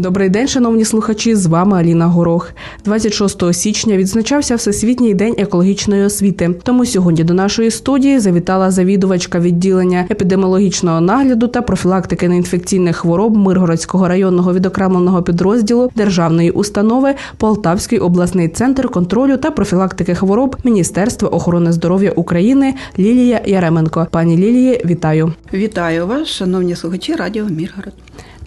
Добрий день, шановні слухачі. З вами Аліна Горох. 26 січня відзначався Всесвітній день екологічної освіти. Тому сьогодні до нашої студії завітала завідувачка відділення епідеміологічного нагляду та профілактики неінфекційних хвороб Миргородського районного відокремленого підрозділу державної установи Полтавський обласний центр контролю та профілактики хвороб Міністерства охорони здоров'я України Лілія Яременко. Пані Лілії, вітаю. Вітаю вас, шановні слухачі Радіо Міргород.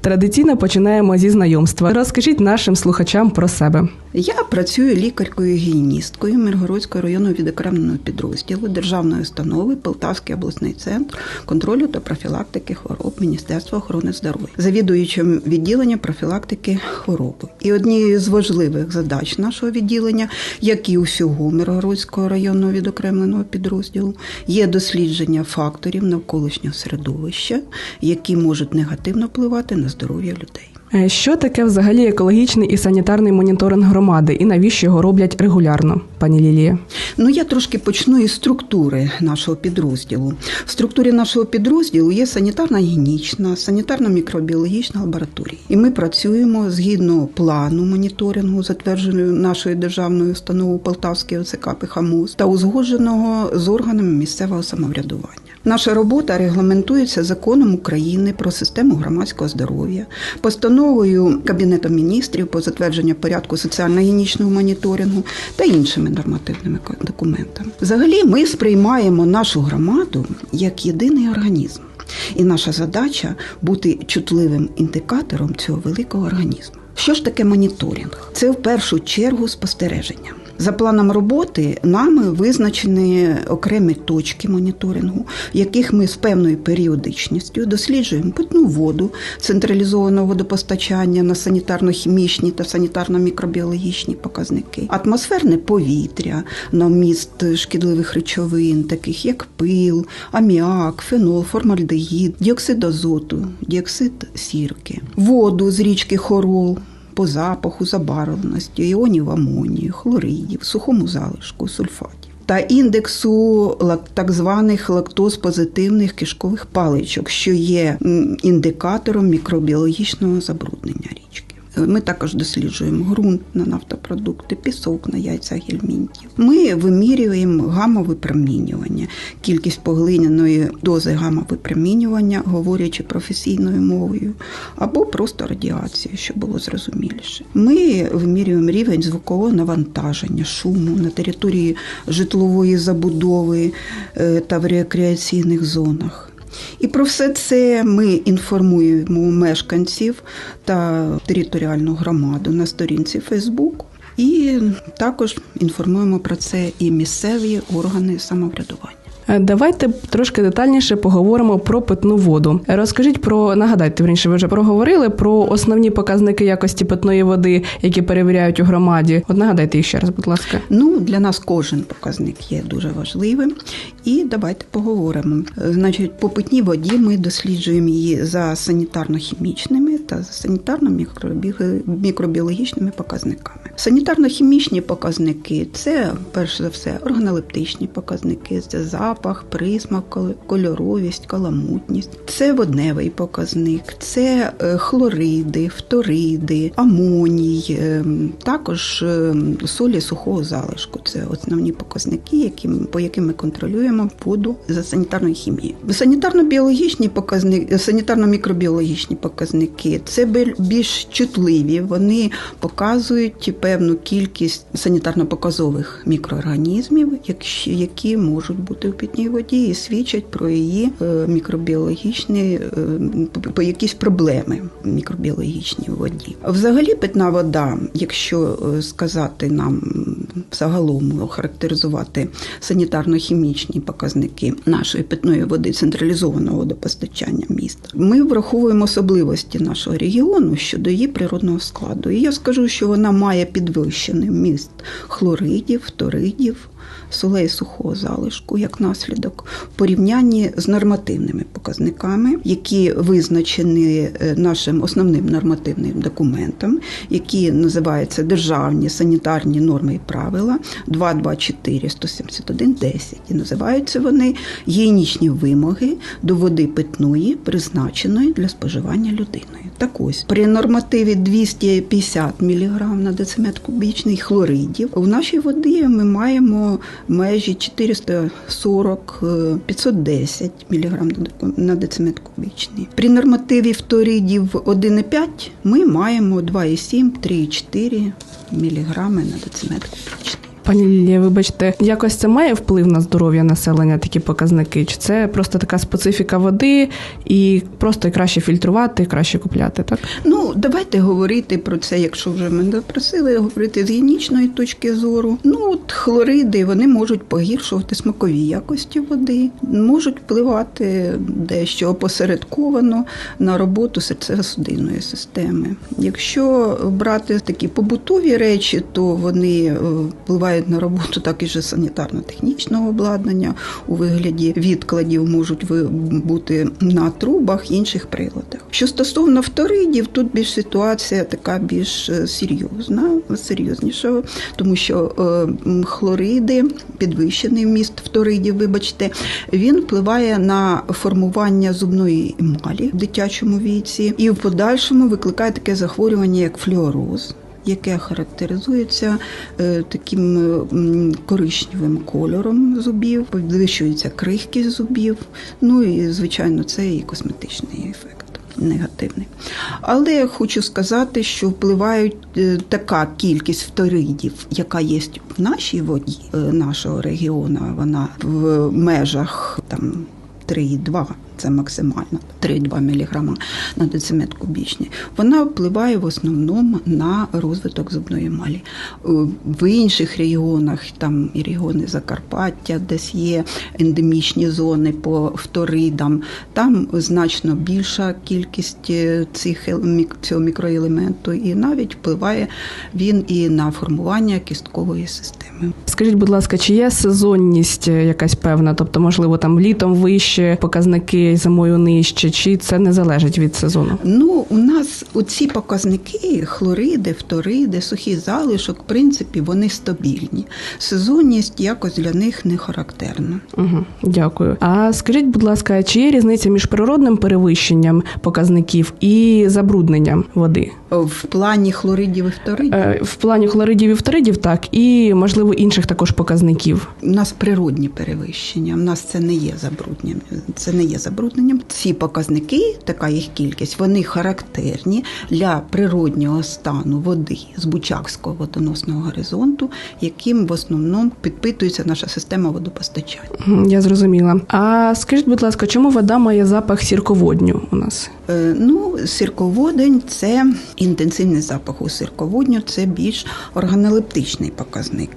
Традиційно починаємо зі знайомства. Розкажіть нашим слухачам про себе. Я працюю лікаркою-гігієністкою Миргородського районного відокремленого підрозділу державної установи Полтавський обласний центр контролю та профілактики хвороб Міністерства охорони здоров'я, завідуючим відділення профілактики хвороби. І однією з важливих задач нашого відділення, як і усього Миргородського районного відокремленого підрозділу, є дослідження факторів навколишнього середовища, які можуть негативно впливати на здоров'я людей. Е, Що таке взагалі екологічний і санітарний моніторинг громади, і навіщо його роблять регулярно, пані Лілія? Ну я трошки почну із структури нашого підрозділу. В структурі нашого підрозділу є санітарна гігієнічна, санітарно-мікробіологічна лабораторія. І ми працюємо згідно плану моніторингу, затвердженого нашою державною установою Полтавський ОЦК ПХМУС та узгодженого з органами місцевого самоврядування. Наша робота регламентується законом України про систему громадського здоров'я, постановою Кабінету міністрів по затвердженню порядку соціально-гігієнічного моніторингу та іншими нормативними документами. Взагалі, ми сприймаємо нашу громаду як єдиний організм, і наша задача бути чутливим індикатором цього великого організму. Що ж таке моніторинг? Це в першу чергу спостереження. За планом роботи нами визначені окремі точки моніторингу, в яких ми з певною періодичністю досліджуємо питну воду централізованого водопостачання на санітарно-хімічні та санітарно-мікробіологічні показники, атмосферне повітря на вміст шкідливих речовин, таких як пил, аміак, фенол, формальдегід, діоксид азоту, діоксид сірки, воду з річки Хорол по запаху забарвленості, іонів амонію, хлоридів, сухому залишку, сульфатів. Та індексу так званих лактоз-позитивних кишкових паличок, що є індикатором мікробіологічного забруднення. Ми також досліджуємо ґрунт на нафтопродукти, пісок на яйця гельмінтів. Ми вимірюємо гамовипромінювання, кількість поглиняної дози гамовипромінювання, говорячи професійною мовою, або просто радіацію, щоб було зрозуміліше. Ми вимірюємо рівень звукового навантаження, шуму на території житлової забудови та в рекреаційних зонах. І про все це ми інформуємо мешканців та територіальну громаду на сторінці Фейсбуку. І також інформуємо про це і місцеві органи самоврядування. Давайте трошки детальніше поговоримо про питну воду. Розкажіть про нагадайте вірніше, ви вже проговорили про основні показники якості питної води, які перевіряють у громаді. От нагадайте їх ще раз, будь ласка. Ну для нас кожен показник є дуже важливим. І давайте поговоримо. Значить, по питній воді ми досліджуємо її за санітарно-хімічними та за санітарно-мікробіологічними показниками. Санітарно-хімічні показники це перш за все органолептичні показники, це запах, присмак, кольоровість, каламутність, це водневий показник, це хлориди, фториди, амоній, також солі сухого залишку. Це основні показники, які по яким ми контролюємо воду за санітарною хімією. Санітарно-біологічні показники, санітарно-мікробіологічні показники це більш чутливі. Вони показують певну кількість санітарно-показових мікроорганізмів, які можуть бути в питній воді, і свідчать про її мікробіологічні по якісь проблеми в воді. Взагалі, питна вода, якщо сказати нам загалом охарактеризувати санітарно-хімічні показники нашої питної води централізованого водопостачання міста, ми враховуємо особливості нашого регіону щодо її природного складу. І я скажу, що вона має підвищений міст хлоридів, фторидів, солей сухого залишку як наслідок в порівнянні з нормативними показниками, які визначені нашим основним нормативним документом, які називаються державні санітарні норми і правила 224 171 10 І називаються вони гігієнічні вимоги до води питної, призначеної для споживання людиною. Так ось при нормативі 250 мг на дециметр кубічний хлоридів в нашій воді ми маємо межі 440-510 мг на дециметр кубічний. При нормативі фторидів 1,5 ми маємо 2,7-3,4 мг на дециметр кубічний. Пані Лілія, вибачте, якось це має вплив на здоров'я населення, такі показники? Чи це просто така специфіка води і просто краще фільтрувати, краще купляти? Так Ну, давайте говорити про це, якщо вже мене просили говорити з гігієнічної точки зору. Ну, от хлориди вони можуть погіршувати смакові якості води, можуть впливати дещо опосередковано на роботу серцево-судинної системи. Якщо брати такі побутові речі, то вони е, впливають на роботу так і же санітарно-технічного обладнання у вигляді відкладів можуть бути на трубах інших приладах. Що стосовно фторидів, тут більш ситуація така більш е, серйозна, серйозніша, тому що е, хлориди, підвищений вміст фторидів, вибачте, він впливає на формування зубної емалі в дитячому віці і в подальшому викликає таке захворювання, як флюороз яке характеризується е, таким е, коричневим кольором зубів, підвищується крихкість зубів. Ну і звичайно, це і косметичний ефект. Негативний. Але я хочу сказати, що впливають е, така кількість фторидів, яка є в нашій воді нашого регіону, вона в межах там 3,2, це максимально 3,2 мг на дециметр кубічний, вона впливає в основному на розвиток зубної емалі. Е, В інших регіонах, там і регіони Закарпаття, десь є ендемічні зони по фторидам, там значно більша кількість е, цих цього мікроелементу, і навіть впливає він і на формування кісткової системи. скажіть, будь ласка, чи є сезонність е, якась певна? Тобто, можливо, там літом вище показники, зимою нижче, чи це не залежить від сезону? Ну, у нас оці показники, хлориди, фториди, сухий залишок, в принципі, вони стабільні. Сезонність якось для них не характерна. Угу, дякую. А скажіть, будь ласка, чи є різниця між природним перевищенням показників і забрудненням води? В плані хлоридів і фторидів Е, В плані хлоридів і фторидів, так, і можливо інших також показників. у нас природні перевищення. У нас це не є забрудненням. Це не є забрудненням. Ці показники, така їх кількість, вони характерні для природнього стану води з Бучакського водоносного горизонту, яким в основному підпитується наша система водопостачання. Я зрозуміла. А скажіть, будь ласка, чому вода має запах сірководню у нас? Е, Ну, сірководень це інтенсивний запах у сірководню, це більш органолептичний показник.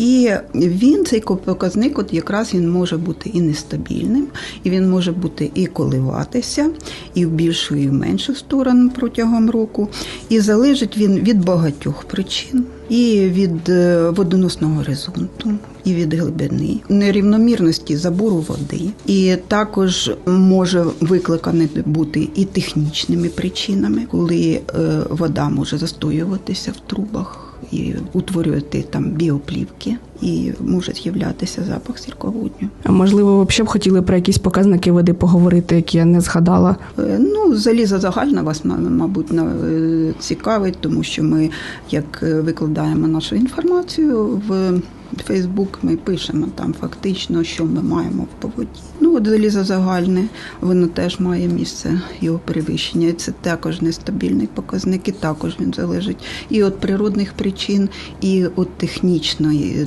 І він, цей показник, от якраз він може бути і нестабільним, і він може бути і коливатися, і в більшу, і в меншу сторону протягом року. І залежить він від багатьох причин. І від е, водоносного горизонту, і від глибини, нерівномірності забору води, і також може викликаний бути і технічними причинами, коли е, вода може застоюватися в трубах і утворювати там біоплівки, і може з'являтися запах сірководню. А можливо, ви б ще б хотіли про якісь показники води поговорити, які я не згадала. Е, Ну, заліза загальна вас, ма- мабуть, на- е, цікавить, тому що ми, як е, викладаємо нашу інформацію в Фейсбук, ми пишемо там фактично, що ми маємо в поводі. Ну, от залізо загальне, воно теж має місце його перевищення. І це також нестабільний показник, і також він залежить і від природних причин, і від технічної,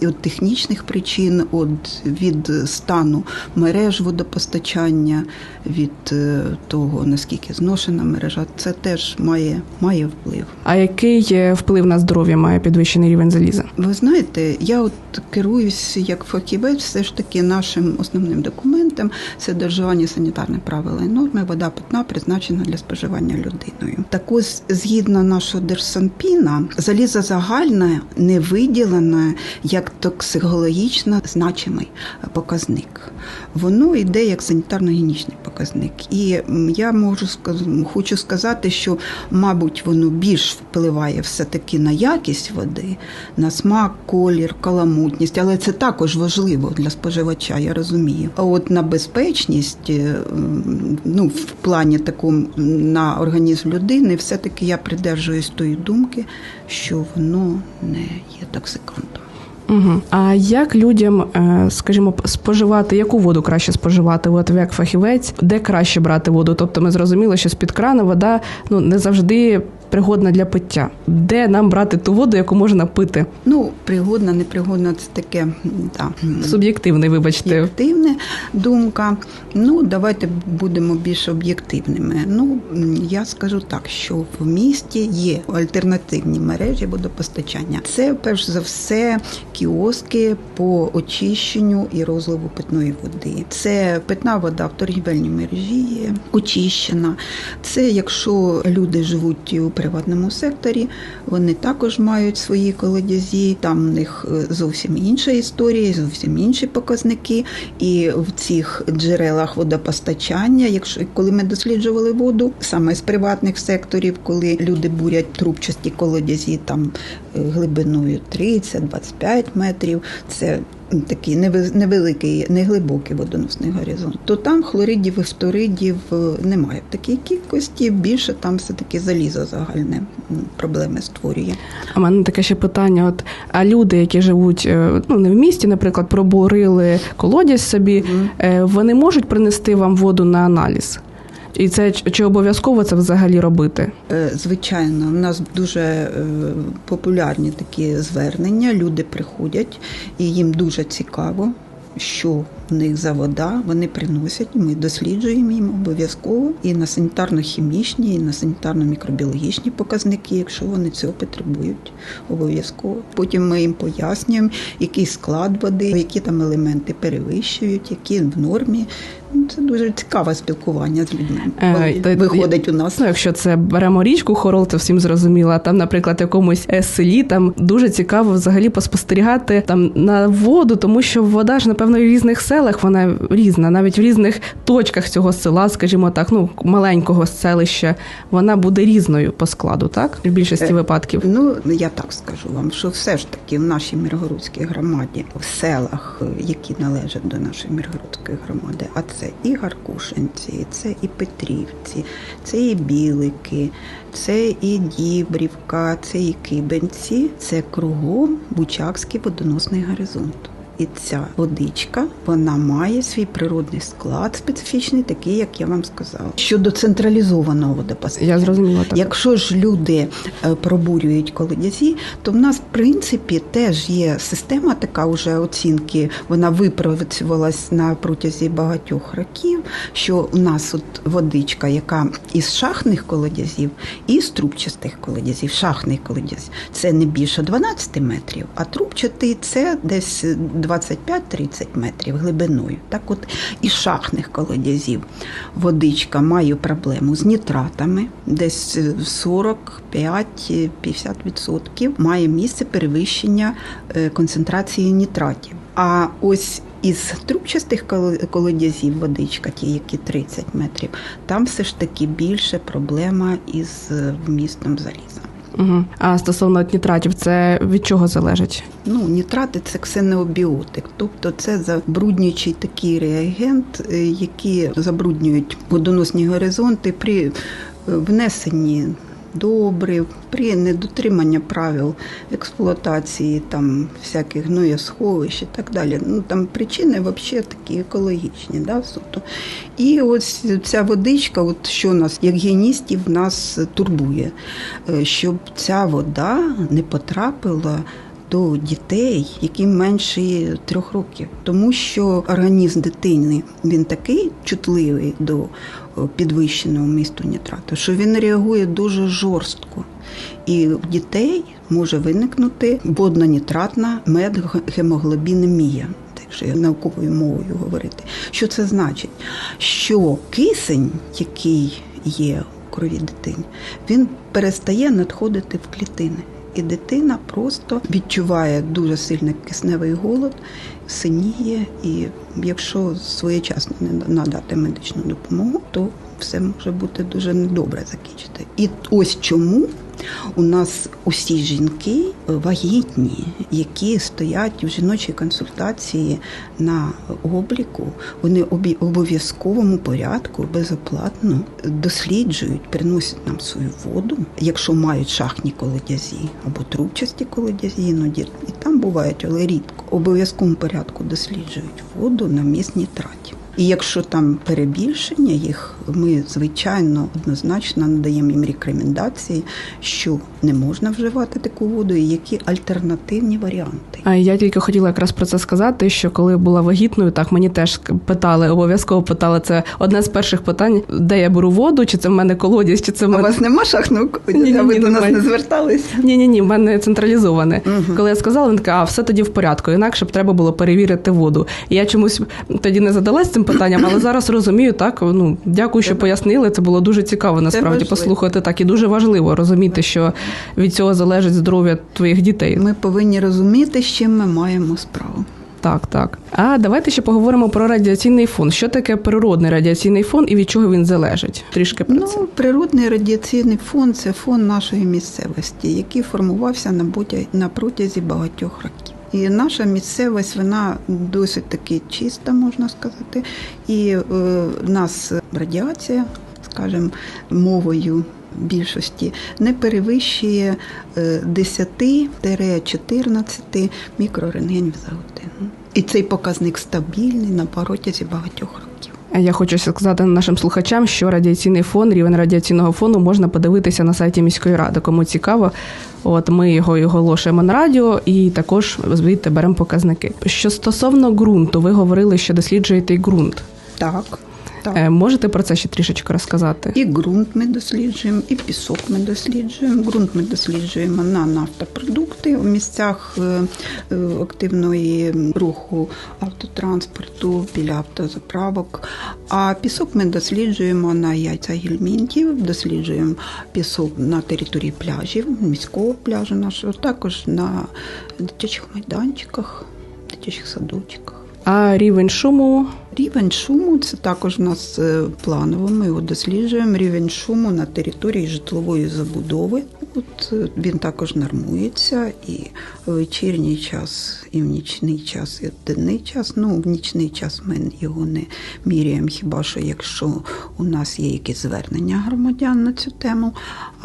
і від технічних причин, від, від стану мереж водопостачання, від е, того, наскільки зношена мережа, це теж має, має вплив. А який е, вплив на здоров'я має підвищений рівень заліза? Ви знаєте, я от керуюсь як фахівець, все ж таки нашим основним документом це державні санітарних правил і норми. Вода питна призначена для споживання людиною. Так ось, згідно нашого держсанпіна, залізо загальне не виділене як токсикологічно значимий показник. Воно йде як санітарно-гігієнічний показник. І я можу хочу сказати, що, мабуть, воно більш впливає все-таки на якість води, на смак, колір, каламутність, але це також важливо для споживача, я розумію. А от на безпечність, е, ну, в плані такому на організм людини, все-таки я придержуюсь тої думки, що воно не є токсикантом. Угу. А як людям, е, скажімо, споживати, яку воду краще споживати? От як фахівець, де краще брати воду? Тобто ми зрозуміли, що з-під крана вода ну не завжди пригодна для пиття. Де нам брати ту воду, яку можна пити? Ну, пригодна, непригодна це таке та, м, вибачте. об'єктивна думка. Ну, давайте будемо більш об'єктивними. Ну, я скажу так, що в місті є альтернативні мережі водопостачання. Це перш за все кіоски по очищенню і розливу питної води. Це питна вода в торгівельній мережі є очищена. Це якщо люди живуть у приватному секторі, вони також мають свої колодязі. Там у них е, зовсім інша історія, зовсім інші показники. І в цих джерелах водопостачання, якщо коли ми досліджували воду, саме з приватних секторів, коли люди бурять трубчасті колодязі там е, глибиною 30-25 метрів, це такий неве- невеликий, неглибокий водоносний горизонт, то там хлоридів і фторидів е, немає в такій кількості. Більше там все таки залізо загальне проблеми створює. А в мене таке ще питання: от а люди, які живуть е, ну не в місті, наприклад, пробурили колодязь собі, е, вони можуть принести вам воду на аналіз? І це чи обов'язково це взагалі робити? Е, Звичайно, в нас дуже е, популярні такі звернення. Люди приходять і їм дуже цікаво, що в них за вода. Вони приносять. Ми досліджуємо їм обов'язково і на санітарно-хімічні, і на санітарно-мікробіологічні показники, якщо вони цього потребують, обов'язково. Потім ми їм пояснюємо, який склад води, які там елементи перевищують, які в нормі. Ну, Це дуже цікаве спілкування з людьми. Е, Виходить у нас. Ну, якщо це беремо річку Хорол, це всім зрозуміло. А там, наприклад, в якомусь е, селі там дуже цікаво взагалі поспостерігати там на воду, тому що вода ж напевно в різних селах вона різна, навіть в різних точках цього села, скажімо так, ну маленького селища, вона буде різною по складу, так в більшості Е, випадків. Ну, я так скажу вам, що все ж таки в нашій Міргородській громаді, в селах, е, які належать до нашої Міргородської громади, а це і Гаркушинці, це і Петрівці, це і Білики, це і Дібрівка, це і Кибенці, це кругом Бучакський водоносний горизонт. І ця водичка вона має свій природний склад специфічний, такий, як я вам сказала. Щодо централізованого водопостачання. Я зрозуміла так. Якщо ж люди е, пробурюють колодязі, то в нас в принципі теж є система така уже оцінки. Вона випрацювалась на протязі багатьох років. Що у нас от водичка, яка із шахтних колодязів, і з трубчастих колодязів. Шахтний колодязь це не більше 12 метрів, а трубчатий це десь 25-30 метрів глибиною. Так от із шахтних колодязів водичка має проблему з нітратами, десь 45-50% має місце перевищення е, концентрації нітратів. А ось із трубчастих колодязів водичка, ті, які 30 метрів, там все ж таки більше проблема із е, вмістом заліза. Угу. А стосовно нітратів, це від чого залежить? Ну, нітрати це ксенеобіотик, тобто це забруднюючий такий реагент, е, які забруднюють водоносні горизонти при е, внесенні добрив, при недотриманні правил експлуатації там всяких гноєсховищ і так далі. Ну там причини взагалі такі екологічні, да, суто. І ось ця водичка, от що нас, як гігієністів, нас турбує, е, щоб ця вода не потрапила до дітей, яким менше трьох років, тому що організм дитини він такий чутливий до підвищеного місту нітрату, що він реагує дуже жорстко. І в дітей може виникнути водно-нітратна медгемоглобінемія, якщо науковою мовою говорити. Що це значить? Що кисень, який є у крові дитини, він перестає надходити в клітини. І дитина просто відчуває дуже сильний кисневий голод, синіє, і якщо своєчасно не надати медичну допомогу, то все може бути дуже недобре закінчити. І ось чому у нас усі жінки вагітні, які стоять у жіночій консультації на обліку, вони обов'язковому порядку безоплатно досліджують, приносять нам свою воду, якщо мають шахтні колодязі або трубчасті колодязі, іноді і там бувають, але рідко. Обов'язковому порядку досліджують воду на міст нітратів. І якщо там перебільшення їх, ми звичайно однозначно надаємо їм рекомендації, що не можна вживати таку воду, і які альтернативні варіанти. А я тільки хотіла якраз про це сказати, що коли була вагітною, так мені теж питали, обов'язково питали. Це одне з перших питань, де я беру воду, чи це в мене колодязь, чи це в А у вас нема Ні-ні-ні, колодязя? Ви до нас не звертались? Ні, ні, ні, в мене централізоване. Мгм. Коли я сказала, він така, а все тоді в порядку. Інакше б треба було перевірити воду. І я чомусь тоді не задалась цим питанням, але зараз розумію так. Ну дякую, що пояснили. Це було дуже цікаво насправді послухати так. І дуже важливо розуміти, що від цього залежить здоров'я твоїх дітей. Ми повинні розуміти, з чим ми маємо справу. Так, так. А давайте ще поговоримо про радіаційний фон. Що таке природний радіаційний фон і від чого він залежить? Трішки про це. Ну, природний радіаційний фон це фон нашої місцевості, який формувався на боті- на протязі багатьох років. І наша місцевість вона досить таки чиста, можна сказати. І е, в нас радіація, скажімо, мовою більшості не перевищує е, 10-14 мікрорентгенів за годину. І цей показник стабільний на протязі багатьох років. Я хочу сказати нашим слухачам, що радіаційний фон, рівень радіаційного фону можна подивитися на сайті міської ради. Кому цікаво, от ми його оголошуємо на радіо, і також звідти беремо показники. Що стосовно ґрунту, ви говорили, що досліджуєте ґрунт. Так. Так. Е, Можете про це ще трішечки розказати? І ґрунт ми досліджуємо, і пісок ми досліджуємо. Ґрунт ми досліджуємо на нафтопродукти у місцях е, е, активної руху автотранспорту біля автозаправок. А пісок ми досліджуємо на яйця гельмінтів, досліджуємо пісок на території пляжів, міського пляжу нашого, також на дитячих майданчиках, дитячих садочках. А рівень шуму Рівень шуму це також у нас е, планово. Ми його досліджуємо. Рівень шуму на території житлової забудови. От е, він також нормується і в вечірній час, і в нічний час, і в денний час. Ну, в нічний час ми його не міряємо, хіба що якщо у нас є якісь звернення громадян на цю тему.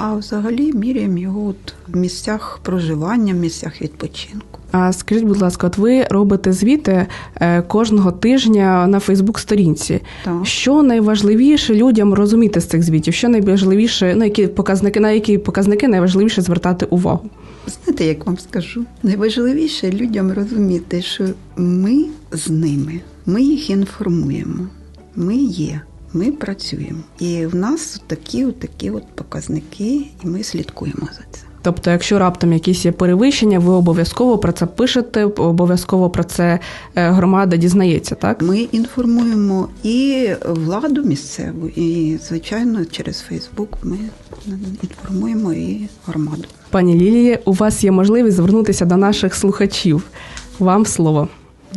А взагалі міряємо його от в місцях проживання, в місцях відпочинку. А скажіть, будь ласка, от ви робите звіти е, кожного тижня на Фейсбук-сторінці. Так. Що найважливіше людям розуміти з цих звітів? Що найважливіше, ну які показники, на які показники найважливіше звертати увагу? Знаєте, як вам скажу? Найважливіше людям розуміти, що ми з ними, ми їх інформуємо, ми є, ми працюємо. І в нас такі, такі от показники, і ми слідкуємо за цим. Тобто, якщо раптом якісь є перевищення, ви обов'язково про це пишете, обов'язково про це е, громада дізнається, так? Ми інформуємо і владу місцеву, і звичайно через Фейсбук ми інформуємо і громаду. Пані Ліліє, у вас є можливість звернутися до наших слухачів. Вам слово.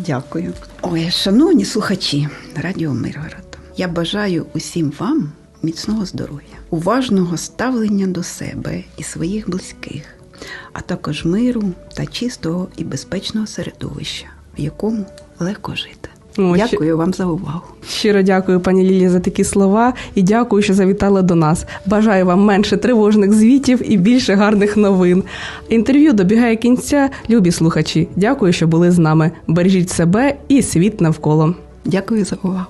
Дякую. Ой, шановні слухачі Радіо Миргород, я бажаю усім вам міцного здоров'я, уважного ставлення до себе і своїх близьких, а також миру та чистого і безпечного середовища, в якому легко жити. О, ще- Дякую вам за увагу. Щиро дякую, пані Лілі, за такі слова і дякую, що завітали до нас. Бажаю вам менше тривожних звітів і більше гарних новин. Інтерв'ю добігає кінця. Любі слухачі. Дякую, що були з нами. Бережіть себе і світ навколо. Дякую за увагу.